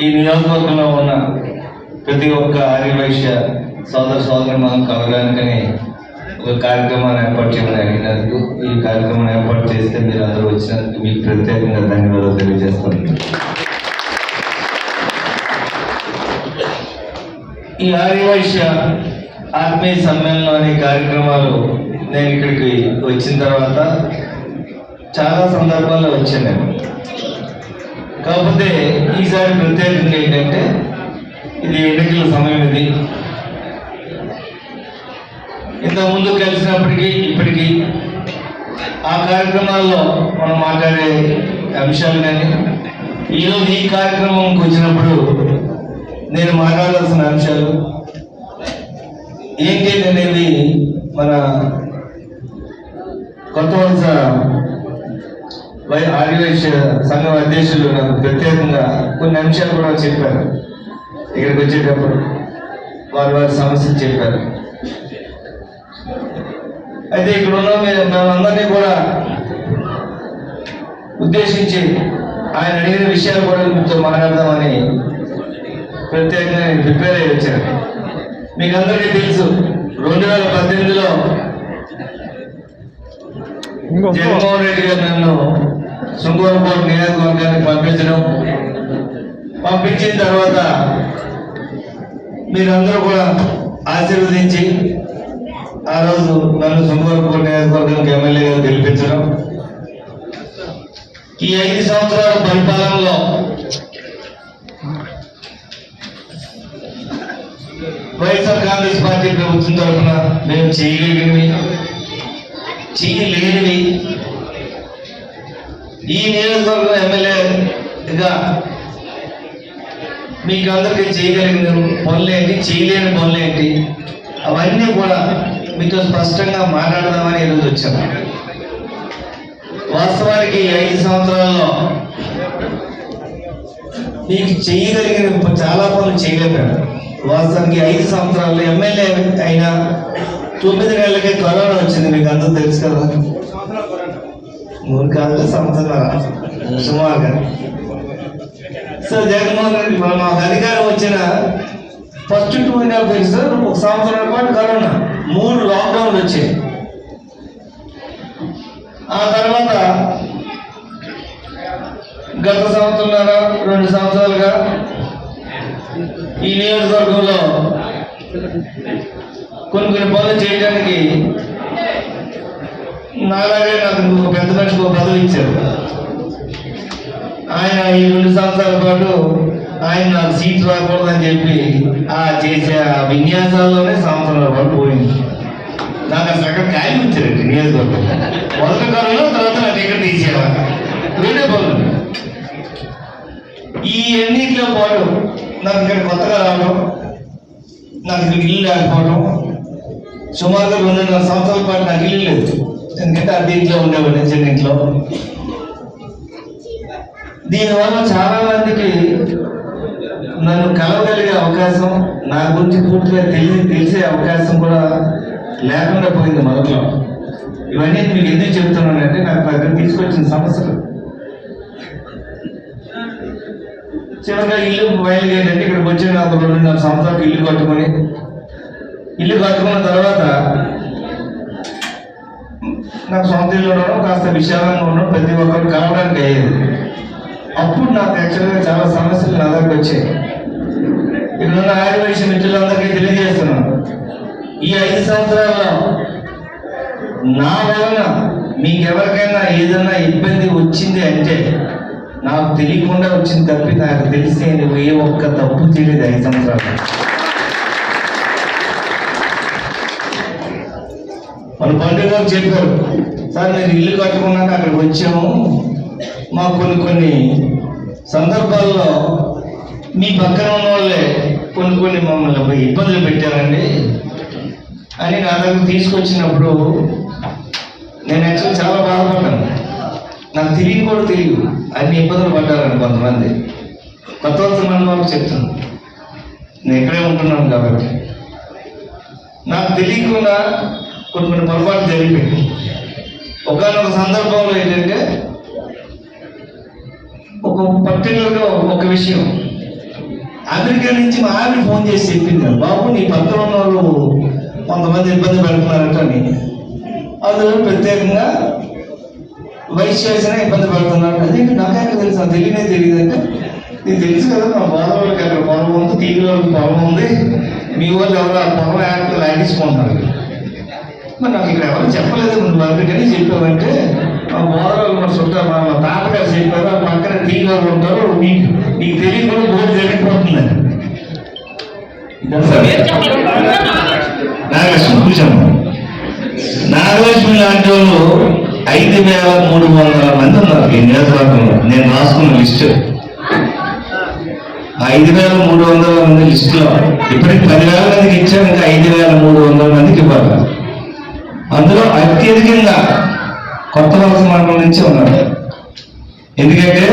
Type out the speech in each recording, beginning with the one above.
ఈ నియోజకవర్గంలో ఉన్న ప్రతి ఒక్క ఆర్యవైశ్య సోదర సోదరి మనం కలగడానికని ఒక కార్యక్రమాన్ని ఏర్పాటు చేయమని అడిగినందుకు ఈ కార్యక్రమాన్ని ఏర్పాటు చేస్తే మీరు అందరూ వచ్చినందుకు మీకు ప్రత్యేకంగా ధన్యవాదాలు తెలియజేస్తాను ఈ ఆర్యవైశ్య ఆత్మీయ సమ్మేళనం అనే కార్యక్రమాలు నేను ఇక్కడికి వచ్చిన తర్వాత చాలా సందర్భాల్లో వచ్చాను నేను. కాకపోతే ఈసారి ప్రత్యేకంగా ఏంటంటే ఇది ఎన్నికల సమయం ఇది. ఇంతకుముందు కలిసినప్పటికీ ఇప్పటికీ ఆ కార్యక్రమాల్లో మనం మాట్లాడే అంశాలు కానీ ఈరోజు ఈ కార్యక్రమంకి వచ్చినప్పుడు నేను మాట్లాడాల్సిన అంశాలు ఏంటి అనేది మన కొత్త వలస వై ఆర్యవైశ్య సంఘం అధ్యక్షులు నాకు ప్రత్యేకంగా కొన్ని అంశాలు కూడా చెప్పారు. ఇక్కడికి వచ్చేటప్పుడు వారి వారి సమస్యలు చెప్పారు. అయితే ఇక్కడ ఉన్న మేము మేమందరినీ కూడా ఉద్దేశించి ఆయన అడిగిన విషయాలు కూడా మీతో మాట్లాడదామని ప్రత్యేకంగా నేను ప్రిపేర్ అయ్యి వచ్చాను. మీకు అందరికీ తెలుసు రెండు వేల పద్దెనిమిదిలో జగన్మోహన్ రెడ్డి గారు నన్ను శృంగవరకోట నియోజకవర్గానికి పంపించడం. పంపించిన తర్వాత మీరందరూ కూడా ఆశీర్వదించి ఆ రోజు నన్ను శృంగవరకోట నియోజకవర్గానికి ఎమ్మెల్యేగా గెలిపించడం. ఈ ఐదు సంవత్సరాల పరిపాలనలో వైఎస్ఆర్ కాంగ్రెస్ పార్టీ ప్రభుత్వం తరఫున మేము చేయలేనివి చేయలేనివి ఈ నియోజకవర్గం ఎమ్మెల్యేగా మీకు అందరికీ చేయగలిగిన పనులు ఏంటి? చేయలేని పనులు ఏంటి? అవన్నీ కూడా మీతో స్పష్టంగా మాట్లాడదామని ఈరోజు వచ్చాను వాస్తవానికి ఐదు సంవత్సరాల్లో మీకు చేయగలిగిన చాలా పనులు చేయలేపారు వాస్తవానికి ఐదు సంవత్సరాల్లో ఎమ్మెల్యే అయినా తొమ్మిది నెలలకే కరోనా వచ్చింది. మీకు అందరూ తెలుసు కదా. మూడు కాదు సంవత్సరాలు సుమారుగా. సో జగన్మోహన్ రెడ్డి మన మాకు అధికారం వచ్చిన first two and half years ఒక సంవత్సరం పాటు కరోనా. మూడు లాక్డౌన్లు వచ్చాయి. ఆ తర్వాత గత సంవత్సరంన్నర రెండు సంవత్సరాలుగా ఈ నియోజకవర్గంలో కొన్ని కొన్ని పనులు చేయడానికి నాలాగే నాకు ఒక పెద్ద మనిషికి ఒక పదవి ఇచ్చారు. ఆయన ఈ రెండు సంవత్సరాల పాటు ఆయన నాకు సీట్ రాకూడదని చెప్పి ఆ చేసే ఆ విన్యాసాల్లోనే సంవత్సరాల పాటు పోయింది. నాకు అసలు అక్కడ ఖాళీ ఇచ్చారండి నియోజకవర్గం మొదటి కాలంలో తర్వాత నా టికెట్ తీసేవారు రెండే పనులు ఈ ఎన్నికల పాటు నాకు ఇక్కడ కొత్తగా రావడం నాకు ఇక్కడ ఇల్లు లేకపోవడం సుమారుగా రెండున్నర సంవత్సరాల పాటు నాకు ఇల్లు లేదు. ఎందుకంటే ఆ దీంట్లో ఉండేవాడు నిజం ఇంట్లో. దీనివల్ల చాలా మందికి నన్ను కలవగలిగే అవకాశం నా గురించి పూర్తిగా తెలియ తెలిసే అవకాశం కూడా లేకుండా పోయింది మొదట్లో. ఇవన్నీ మీకు ఎందుకు చెప్తున్నానంటే నాకు దగ్గర తీసుకొచ్చిన సమస్యలు. చివరిగా ఇల్లు బయలుదేరంటే ఇక్కడికి వచ్చి నాకు రెండున్నర సంవత్సరాలకు ఇల్లు కట్టుకొని. ఇల్లు కట్టుకున్న తర్వాత నాకు సొంత ఇల్లు ఉండడం కాస్త విశాలంగా ఉండడం ప్రతి ఒక్కరు కలవడానికి అయ్యేది. అప్పుడు నాకు యాక్చువల్గా చాలా సమస్యలు నా దగ్గర వచ్చాయి. ఇక్కడ ఉన్న మిత్రులందరికీ తెలియజేస్తున్నాను. ఈ ఐదు సంవత్సరాల్లో నా వలన మీకు ఎవరికైనా ఏదైనా ఇబ్బంది వచ్చింది అంటే నాకు తెలియకుండా వచ్చింది తప్పి నాకు తెలిసి నేను ఏ ఒక్క తప్పు చేయలేదు ఐదు సంవత్సరాలు మన పండుగ గారు చెప్పారు. సార్ నేను ఇల్లు కట్టుకున్నాక అక్కడికి వచ్చాము. మాకు కొన్ని కొన్ని సందర్భాల్లో మీ పక్కన ఉన్న వాళ్ళే కొన్ని కొన్ని మమ్మల్ని ఇబ్బందులు పెట్టారండి అని నా దగ్గర తీసుకొచ్చినప్పుడు నేను యాక్చువల్ చాలా బాధపడ్డాను. నాకు తెలియని కూడా తెలియదు. అన్ని ఇబ్బందులు పడ్డారని కొంతమంది. కొత్త వస్తున్న వాళ్ళు చెప్తాను నేను ఇక్కడే ఉంటున్నాను కాబట్టి. నాకు తెలియకుండా కొన్ని కొన్ని పొరపాటు జరిగిపోయింది ఒకనొక సందర్భంలో ఏంటంటే ఒక పర్టికులర్గా ఒక విషయం. అమెరికా నుంచి మా ఆవిడ ఫోన్ చేసి చెప్పింది బాబు నీ పక్కన వాళ్ళు కొంతమంది ఇబ్బంది పెడుతున్నారట అని. అందులో ప్రత్యేకంగా వయసు చేసినా ఇబ్బంది పడుతున్నారు. అదేంటి నాకే తెలుసు? అది తెలియనే తెలియదు అంటే నీకు తెలుసు కదా మా బాధవాళ్ళకి అక్కడ పొలం ఉంది తీగల వాళ్ళకి పొలం ఉంది. మీ వాళ్ళు ఎవరు ఆ పొలం యాక్ట్ లాగించుకుంటున్నారు మరి నాకు ఇక్కడ ఎవరు చెప్పలేదు ముందు అందుకని చెప్పామంటే మా బోధవాళ్ళు మన చుట్టాలు మా మా తాతగారు చెప్పారు పక్కన టీగారు ఉంటారు మీకు నీకు తెలియకుండా బోర్డు జరిగిపోతుంది నాగలక్ష్మి కూర్చోండి. నాగలక్ష్మి లాంటి వాళ్ళు ఐదు వేల మూడు వందల మంది ఉన్నారు ఈ నియోజకవర్గంలో. నేను రాసుకున్న లిస్టు. ఐదు వేల మూడు వందల మంది లిస్టులో ఇప్పటికి పదివేల మందికి ఇచ్చారు ఇంకా ఐదు వేల మూడు వందల మందికి ఇవ్వాలి. అందులో అత్యధికంగా కొత్త వలస మండలం నుంచి ఉన్నారు. ఎందుకంటే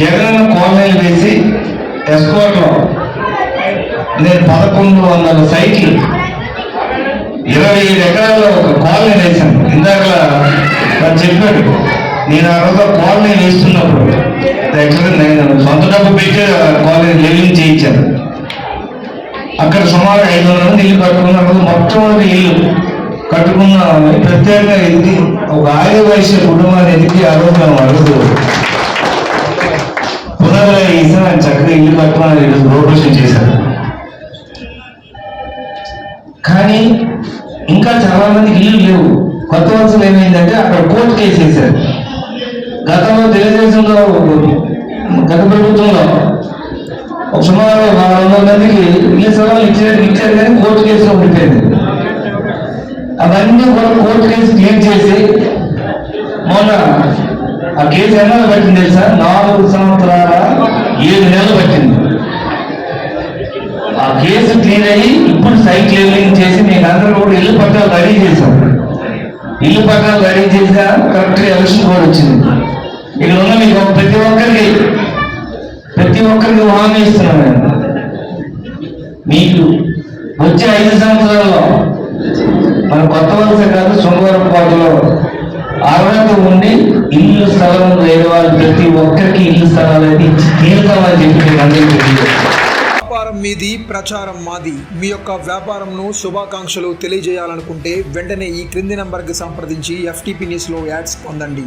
జగన్ కాలనీలు వేసి ఎస్కోట్లో నేను పదకొండు వందల సైట్లు ఇరవై ఐదు ఎకరాల్లో ఒక కాలనీ వేశాను. ఇందాక చెప్పాడు నేను ఆ రోజు కాలనీ వేస్తున్నప్పుడు యాక్చువల్గా నేను సొంత డబ్బు పెట్టి ఆ కాలనీ లివింగ్ చేయించాను. అక్కడ సుమారు ఐదు వందల మంది ఇల్లు కట్టుకున్నారు. మొత్తం ఇల్లు కట్టుకున్న ప్రత్యేకంగా ఇది ఒక ఆయుధ వయసు కుటుంబాన్ని ఎదిగి ఆ రోజు మేము అడుగుతూ ఆయన చక్కగా ఇల్లు కట్టుకుని రూపరేషన్ చేశారు. కానీ ఇంకా చాలా మందికి ఇల్లు లేవు. కొత్త వలసలు ఏమైందంటే అక్కడ కోర్టు కేసు వేశారు గతంలో తెలుగుదేశంలో గత ప్రభుత్వంలో సుమారు నాలుగు వందల మందికి ఇల్లు స్థలాలు ఇచ్చారు ఇచ్చారు కానీ కోర్టు కేసులో ఉండిపోయింది. అవన్నీ కూడా కోర్టు కేసు క్లియర్ చేసి మొన్న ఆ కేసు ఎన్నాళ్ళు పట్టింది తెలుసా? నాలుగు సంవత్సరాల ఏడు నెలలు పట్టింది. ఆ కేసు క్లీన్ అయ్యి ఇప్పుడు సైట్ లెవెలింగ్ చేసి నేను అందరూ కూడా ఇల్లు పట్టాలు రెడీ చేశాం. ఇల్లు పట్టాలు రెడీ చేసిన కరెక్ట్ ఎలక్షన్ కూడా వచ్చింది. ఇక్కడ ఉన్న మీకు ప్రతి ఒక్కరికి ప్రతి ఒక్కరికి హామీ ఇస్తున్నాను మీకు వచ్చే ఐదు సంవత్సరాల్లో మన కొత్త వలస కాదు సోమవారం పాటలో అర్హత ఉండి ఇల్లు స్థలం లేని వాళ్ళు ప్రతి ఒక్కరికి ఇల్లు స్థలాలు అయితే ఇచ్చి తీరుతామని చెప్పి అందరికీ వ్యాపారం మీది ప్రచారం మాది. మీ యొక్క వ్యాపారంను శుభాకాంక్షలు తెలియజేయాలనుకుంటే వెంటనే ఈ క్రింది నంబర్కి సంప్రదించి ఎఫ్టీపీ న్యూస్లో యాడ్స్ పొందండి.